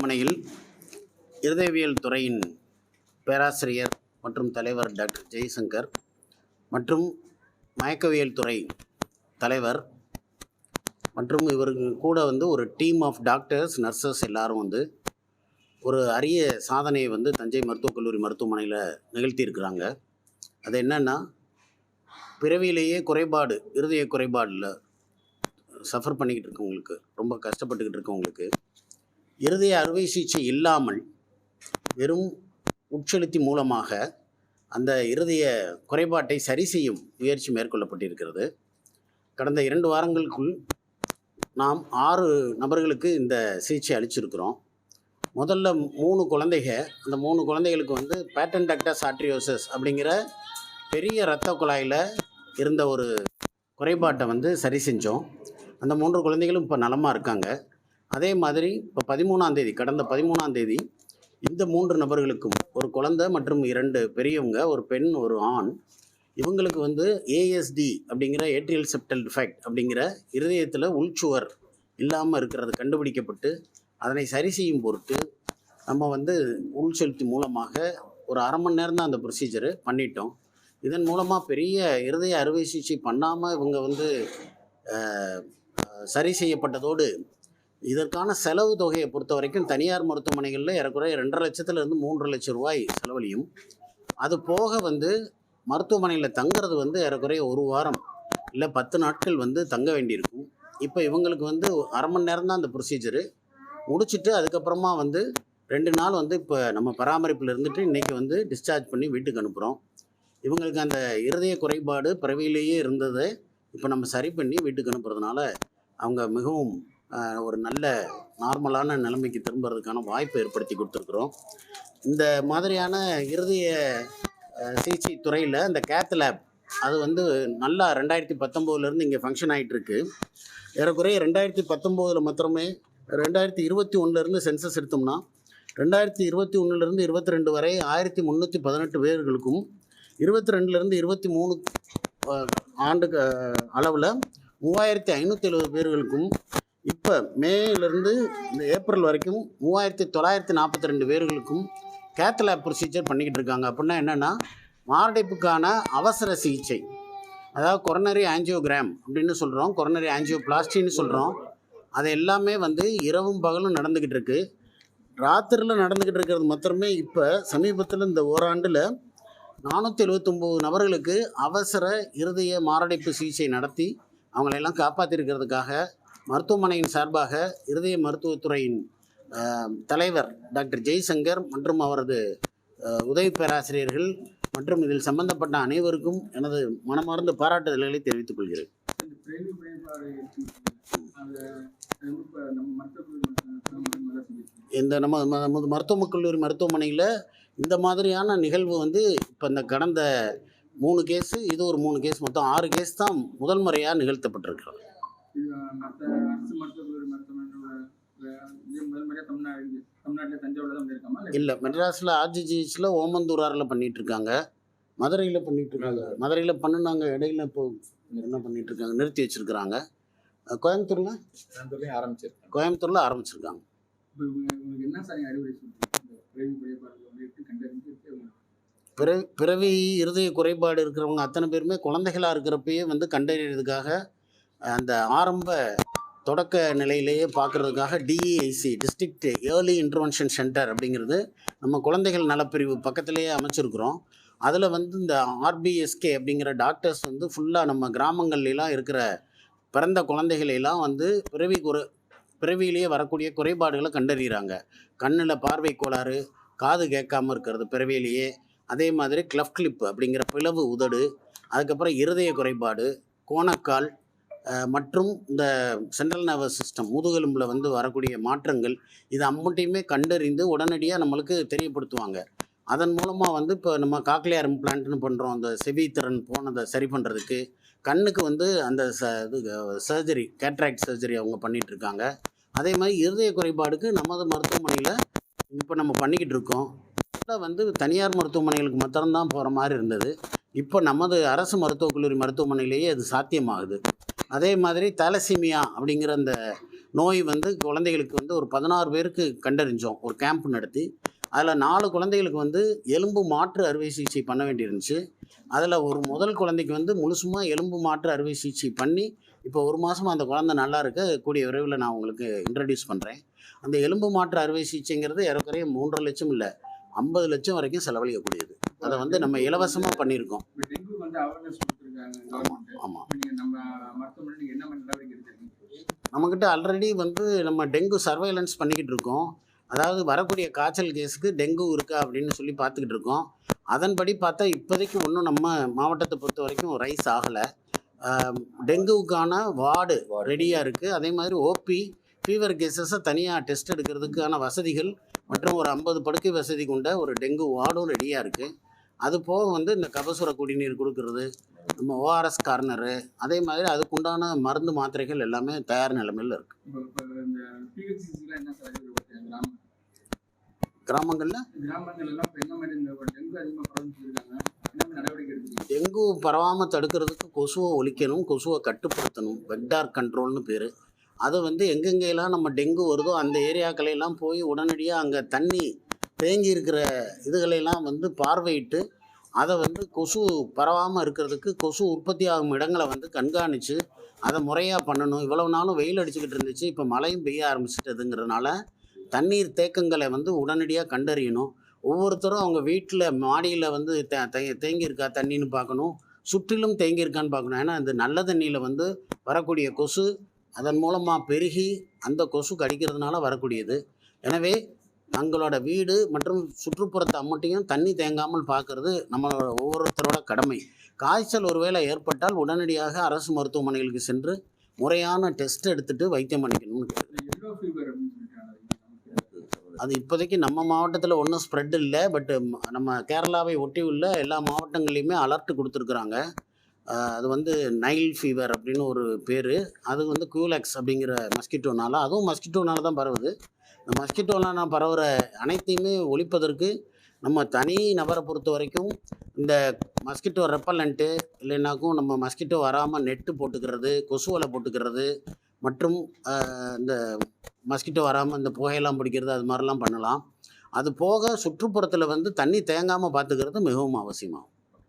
மருத்துவமனையில் இருதயவியல் துறையின் பேராசிரியர் மற்றும் தலைவர் டாக்டர் ஜெய்சங்கர் மற்றும் மயக்கவியல் துறை தலைவர் மற்றும் இவருக்கு கூட வந்து ஒரு டீம் ஆஃப் டாக்டர்ஸ் நர்சஸ் எல்லாரும் வந்து ஒரு அரிய சாதனையை வந்து தஞ்சை மருத்துவக் கல்லூரி மருத்துவமனையில் நிகழ்த்தியிருக்கிறாங்க. அது என்னென்னா பிறவியிலேயே குறைபாடு இருதய குறைபாடில் சஃபர் பண்ணிக்கிட்டு இருக்கவங்களுக்கு ரொம்ப கஷ்டப்பட்டுக்கிட்டு இருக்கவங்களுக்கு இருதய அறுவை சிகிச்சை இல்லாமல் வெறும் உட்செலுத்தி மூலமாக அந்த இருதய குறைபாட்டை சரி செய்யும் முயற்சி மேற்கொள்ளப்பட்டிருக்கிறது. கடந்த இரண்டு வாரங்களுக்குள் நாம் ஆறு நபர்களுக்கு இந்த சிகிச்சை அளிச்சிருக்கிறோம். முதல்ல மூணு குழந்தைக அந்த மூணு குழந்தைகளுக்கு வந்து பேட்டன் டக்டஸ் ஆட்ரியோசஸ் அப்படிங்கிற பெரிய இரத்த குழாயில் இருந்த ஒரு குறைபாட்டை வந்து சரி செஞ்சோம். அந்த மூன்று குழந்தைகளும் இப்போ நலமாக இருக்காங்க. அதே மாதிரி இப்போ பதிமூணாம் தேதி கடந்த பதிமூணாம் தேதி இந்த மூன்று நபர்களுக்கும் ஒரு குழந்தை மற்றும் இரண்டு பெரியவங்க ஒரு பெண் ஒரு ஆண் இவங்களுக்கு வந்து ஏஎஸ்டி அப்படிங்கிற ஏட்ரியல் செப்டல் டிஃபெக்ட் அப்படிங்கிற இருதயத்தில் உள்சுவர் இல்லாமல் இருக்கிறது கண்டுபிடிக்கப்பட்டு அதனை சரி செய்யும் பொருட்டு நம்ம வந்து உள் செலுத்தி மூலமாக ஒரு அரை மணி நேரம் தான் அந்த ப்ரொசீஜரு பண்ணிட்டோம். இதன் மூலமாக பெரிய இருதய அறுவை சிகிச்சை பண்ணாமல் இவங்க வந்து சரி செய்யப்பட்டதோடு இதற்கான செலவு தொகையை பொறுத்த வரைக்கும் தனியார் மருத்துவமனைகளில் ஏறக்குறைய ரெண்டரை லட்சத்துலேருந்து மூன்று லட்சம் ரூபாய் செலவழியும். அது போக வந்து மருத்துவமனையில் தங்குறது வந்து ஏறக்குறைய ஒரு வாரம் இல்லை பத்து நாட்கள் வந்து தங்க வேண்டியிருக்கும். இப்போ இவங்களுக்கு வந்து அரை மணி நேரம் தான் அந்த ப்ரொசீஜரு முடிச்சுட்டு அதுக்கப்புறமா வந்து ரெண்டு நாள் வந்து இப்போ நம்ம பராமரிப்பில் இருந்துட்டு இன்றைக்கி வந்து டிஸ்சார்ஜ் பண்ணி வீட்டுக்கு அனுப்புகிறோம் இவங்களுக்கு அந்த இருதய குறைபாடு பிறவியிலேயே இருந்ததை இப்போ நம்ம சரி பண்ணி வீட்டுக்கு அனுப்புறதுனால அவங்க மிகவும் ஒரு நல்ல நார்மலான நிலைமைக்கு திரும்புறதுக்கான வாய்ப்பை ஏற்படுத்தி கொடுத்துருக்குறோம். இந்த மாதிரியான இருதய சிகிச்சை துறையில் இந்த கேத் லேப் அது வந்து நல்லா ரெண்டாயிரத்தி பத்தொம்போதுலேருந்து இங்கே ஃபங்க்ஷன் ஆகிட்டுருக்கு ஏறக்குறைய ரெண்டாயிரத்தி பத்தொம்போதில் மாத்திரமே ரெண்டாயிரத்தி இருபத்தி ஒன்றுலேருந்து சென்சஸ் எடுத்தோம்னா ரெண்டாயிரத்தி இருபத்தி ஒன்றுலேருந்து இருபத்தி ரெண்டு வரை ஆயிரத்தி முந்நூற்றி பதினெட்டு பேர்களுக்கும் இருபத்தி ரெண்டுலேருந்து இருபத்தி மூணு ஆண்டு அளவில் மூவாயிரத்தி ஐநூற்றி எழுபது பேர்களுக்கும் இப்போ மேலேருந்து இந்த ஏப்ரல் வரைக்கும் மூவாயிரத்தி தொள்ளாயிரத்தி நாற்பத்தி ரெண்டு பேர்களுக்கும் கேத்தலாப் ப்ரொசீஜர் பண்ணிக்கிட்டு இருக்காங்க. அப்படின்னா என்னென்னா மாரடைப்புக்கான அவசர சிகிச்சை. அதாவது கொரோனரி ஆஞ்சியோகிராம் அப்படின்னு சொல்கிறோம் கொரோனரி ஆஞ்சியோபிளாஸ்டின்னு சொல்கிறோம் அது எல்லாமே வந்து இரவும் பகலும் நடந்துக்கிட்டு இருக்குது ராத்திரியில் நடந்துக்கிட்டு இருக்கிறது மாத்திரமே இப்போ சமீபத்தில் இந்த ஓராண்டில் நானூற்றி எழுபத்தொம்போது நபர்களுக்கு அவசர இருதய மாரடைப்பு சிகிச்சை நடத்தி அவங்களெல்லாம் காப்பாற்றிருக்கிறதுக்காக மருத்துவமனையின் சார்பாக இருதய மருத்துவத்துறையின் தலைவர் டாக்டர் ஜெய்சங்கர் மற்றும் அவரது உதவி பேராசிரியர்கள் மற்றும் இதில் சம்பந்தப்பட்ட அனைவருக்கும் எனது மனமார்ந்த பாராட்டுதல்களை தெரிவித்துக் கொள்கிறேன். இந்த நம்ம ம- நமது மருத்துவக் கல்லூரி மருத்துவமனையில் இந்த மாதிரியான நிகழ்வு வந்து இப்போ இந்த கடந்த மூணு கேஸு இது ஒரு மூணு கேஸ் மொத்தம் ஆறு கேஸ் தான் முதல் முறையாக நிகழ்த்தப்பட்டிருக்கிறது. மற்ற அரசு மருத்துவக் பண்ணியிருக்காமா இல்லை இல்லை மெட்ராஸில் ஆர்ஜிஜிஹெச்சில் ஓமந்தூராரில் பண்ணிட்டு இருக்காங்க மதுரையில் பண்ணிட்டு இருக்காங்க மதுரையில் பண்ணுனாங்க இடையில இப்போ என்ன பண்ணிட்டு இருக்காங்க நிறுத்தி வச்சிருக்கிறாங்க. கோயம்புத்தூரில்? ஆரம்பிச்சிருக்காங்க. கோயம்புத்தூரில் ஆரம்பிச்சிருக்காங்க. பிறவி இருதய குறைபாடு இருக்கிறவங்க அத்தனை பேருமே குழந்தைகளாக இருக்கிறப்பயே வந்து கண்டறியறதுக்காக அந்த ஆரம்ப தொடக்க நிலையிலேயே பார்க்குறதுக்காக DEIC district early intervention centre அப்படிங்கிறது நம்ம குழந்தைகள் நலப்பிரிவு பக்கத்திலேயே அமைச்சிருக்கிறோம். அதில் வந்து இந்த ஆர்பிஎஸ்கே அப்படிங்கிற டாக்டர்ஸ் வந்து ஃபுல்லாக நம்ம கிராமங்கள்லாம் இருக்கிற பிறந்த குழந்தைகளெல்லாம் வந்து பிறவி குறை பிறவியிலேயே வரக்கூடிய குறைபாடுகளை கண்டறிகிறாங்க. கண்ணில் பார்வை கோளாறு காது கேட்காம இருக்கிறது பிறவியிலேயே. அதே மாதிரி கிளஃப் கிளிப் அப்படிங்கிற பிளவு உதடு அதுக்கப்புறம் இருதய குறைபாடு கோணக்கால் மற்றும் இந்த சென்ட்ரல் நர்வஸ் சிஸ்டம் முதுகெலும்பில் வந்து வரக்கூடிய மாற்றங்கள் இது அம்மட்டையுமே கண்டறிந்து உடனடியாக நம்மளுக்கு தெரியப்படுத்துவாங்க. அதன் மூலமாக வந்து இப்போ நம்ம காக்லியார் இம்ப்ளான்ட்னு பண்ணுறோம் அந்த செவித்திறன் போனதை சரி பண்ணுறதுக்கு கண்ணுக்கு வந்து அந்த ச இது சர்ஜரி கேட்ராக்ட் சர்ஜரி அவங்க பண்ணிகிட்ருக்காங்க அதே மாதிரி இருதய குறைபாடுக்கு நமது மருத்துவமனையில் இப்போ நம்ம பண்ணிக்கிட்டு இருக்கோம். வந்து தனியார் மருத்துவமனைகளுக்கு மாத்திரம்தான் போகிற மாதிரி இருந்தது. இப்போ நமது அரசு மருத்துவக் கல்லூரி மருத்துவமனையிலேயே அது சாத்தியமாகுது. அதே மாதிரி தலசீமியா அப்படிங்கிற அந்த நோய் வந்து குழந்தைகளுக்கு வந்து ஒரு பதினாறு பேருக்கு கண்டறிஞ்சோம் ஒரு கேம்ப் நடத்தி. அதில் நாலு குழந்தைகளுக்கு வந்து எலும்பு மாற்று அறுவை சிகிச்சை பண்ண வேண்டியிருந்துச்சு. அதில் ஒரு முதல் குழந்தைக்கு வந்து முழுசுமாக எலும்பு மாற்று அறுவை சிகிச்சை பண்ணி இப்போ ஒரு மாதமாக அந்த குழந்தை நல்லா இருக்க. கூடிய விரைவில் நான் உங்களுக்கு இன்ட்ரடியூஸ் பண்ணுறேன் அந்த எலும்பு மாற்று அறுவை சிகிச்சைங்கிறது ஏறக்குறைய மூன்றரை லட்சம் இல்லை ஐம்பது லட்சம் வரைக்கும் செலவழிக்கக்கூடியது. அதை வந்து நம்ம இலவசமாக பண்ணியிருக்கோம். ஆமாம் நம்மக்கிட்ட ஆல்ரெடி வந்து நம்ம டெங்கு சர்வைலன்ஸ் பண்ணிக்கிட்டு இருக்கோம். அதாவது வரக்கூடிய காய்ச்சல் கேஸுக்கு டெங்கு இருக்கா அப்படின்னு சொல்லி பார்த்துக்கிட்டு இருக்கோம். அதன்படி பார்த்தா இப்போதைக்கு ஒன்றும் நம்ம மாவட்டத்தை பொறுத்த வரைக்கும் ரைஸ் ஆகலை. டெங்குவுக்கான வார்டு ரெடியாக இருக்குது அதே மாதிரி ஓபி ஃபீவர் கேசஸை தனியாக டெஸ்ட் எடுக்கிறதுக்கான வசதிகள் மற்றும் ஒரு ஐம்பது படுக்கை வசதி கொண்ட ஒரு டெங்கு வார்டும் ரெடியாக இருக்குது அது போக வந்து இந்த கபசுர குடிநீர் கொடுக்கறது நம்ம ஓஆர்எஸ் கார்னரு அதே மாதிரி அதுக்குண்டான மருந்து மாத்திரைகள் எல்லாமே தயார் நிலைமையில் இருக்குது கிராமங்களில்? டெங்கு பரவாமல் தடுக்கிறதுக்கு கொசுவை ஒழிக்கணும் கொசுவை கட்டுப்படுத்தணும். வெக்டார் கண்ட்ரோல்னு பேர். அது வந்து எங்கெங்கெல்லாம் நம்ம டெங்கு வருதோ அந்த ஏரியாக்களெல்லாம் போய் உடனடியாக அங்கே தண்ணி தேங்கி இருக்கிற இதுகளெல்லாம் வந்து பார்வையிட்டு அதை வந்து கொசு பரவாமல் இருக்கிறதுக்கு கொசு உற்பத்தி ஆகும் இடங்களை வந்து கண்காணித்து அதை முறையாக பண்ணணும். இவ்வளவு நாளும் வெயில் அடிச்சுக்கிட்டு இருந்துச்சு. இப்போ மழையும் பெய்ய ஆரம்பிச்சிட்டதுங்கிறதுனால தண்ணீர் தேக்கங்களை வந்து உடனடியாக கண்டறியணும். ஒவ்வொருத்தரும் அவங்க வீட்டில் மாடியில் வந்து தே தே- தேங்கியிருக்கா தண்ணின்னு பார்க்கணும். சுற்றிலும் தேங்கியிருக்கான்னு பார்க்கணும். ஏன்னா இந்த நல்ல தண்ணியில் வந்து வரக்கூடிய கொசு அதன் மூலமாக பெருகி அந்த கொசு கடிக்கிறதுனால வரக்கூடியது. எனவே தங்களோட வீடு மற்றும் சுற்றுப்புறத்தை அம்மட்டையும் தண்ணி தேங்காமல் பார்க்கறது நம்மளோட ஒவ்வொருத்தரோட கடமை. காய்ச்சல் ஒருவேளை ஏற்பட்டால் உடனடியாக அரசு மருத்துவமனைகளுக்கு சென்று முறையான டெஸ்ட் எடுத்துட்டு வைத்தியம் பண்ணிக்கணும்னு அது இப்போதைக்கு நம்ம மாவட்டத்தில் ஒன்றும் ஸ்ப்ரெட் இல்லை. பட்டு நம்ம கேரளாவை ஒட்டி உள்ள எல்லா மாவட்டங்கள்லையுமே அலர்ட் கொடுத்துருக்குறாங்க. அது வந்து நைல் ஃபீவர் அப்படின்னு ஒரு பேர். அது வந்து கூலெக்ஸ் அப்படிங்கிற மஸ்கிட்டோனால அதுவும் மஸ்கிட்டோனால தான் பரவுது. இந்த நான் பரவுகிற அனைத்தையுமே ஒழிப்பதற்கு நம்ம தனி நபரை பொறுத்த வரைக்கும் இந்த மஸ்கிட்டோ ரெப்பலண்ட்டு இல்லைனாக்கும் நம்ம மஸ்கிட்டோ வராமல் நெட்டு போட்டுக்கிறது கொசுவலை போட்டுக்கிறது மற்றும் இந்த மஸ்கிட்டோ வராமல் இந்த புகையெல்லாம் பிடிக்கிறது அது மாதிரிலாம் பண்ணலாம். அது போக சுற்றுப்புறத்தில் வந்து தண்ணி தேங்காமல் பார்த்துக்கிறது மிகவும் அவசியமாகும்.